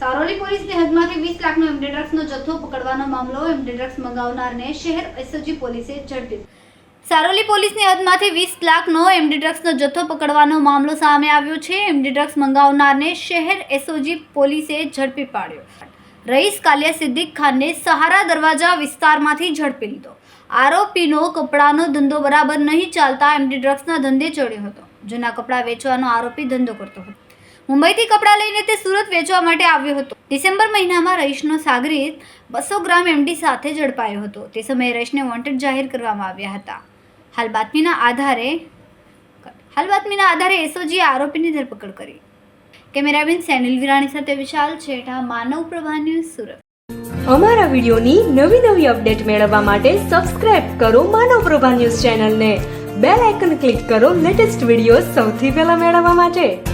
સારોલી પોલીસની હદમાંથી વીસ લાખનો એમડી જથ્થો પકડવાનો મામલો એમડી ડ્રગ્સ મંગાવનારને શહેર એસઓજી પોલીસે ઝડપી સારોલી પોલીસની હદમાંથી વીસ લાખનો એમડી ડ્રગ્સનો જથ્થો પકડવાનો મામલો સામે આવ્યો છે. એમડી ડ્રગ્સ મંગાવનારને શહેર એસઓજી પોલીસે ઝડપી પાડ્યો. રઈસ કાલિયા સિદ્દીક ખાનને સહારા દરવાજા વિસ્તારમાંથી ઝડપી લીધો. આરોપીનો કપડાનો ધંધો બરાબર નહીં ચાલતા એમડી ડ્રગ્સના ધંધે ચડ્યો હતો, જૂના કપડાં વેચવાનો આરોપી ધંધો કરતો હતો. મુંબઈથી કપડાં લઈને તે સુરત વેચવા માટે આવ્યો હતો. ડિસેમ્બર મહિનામાં રઈશનો સાગરીત બસો ગ્રામ એમડી સાથે ઝડપાયો હતો. તે સમયે રઈશને વોન્ટેડ જાહેર કરવામાં આવ્યા હતા. હાલ બાતમીના આધારે હાલ બાતમીના આધારે એસઓજીએ આરોપીની ધરપકડ કરી. કેમેરામેન સેનિલ વિરાણી સાથે વિશાલ છેઠા, માનવ પ્રભા ન્યૂઝ સુરત. અમારા વિડીયોની નવી નવી અપડેટ મેળવવા માટે સબસ્ક્રાઇબ કરો માનવ પ્રભા ન્યૂઝ ચેનલને. બેલ આઇકન ક્લિક કરો લેટેસ્ટ વીડિયો સૌથી પહેલા મેળવવા માટે.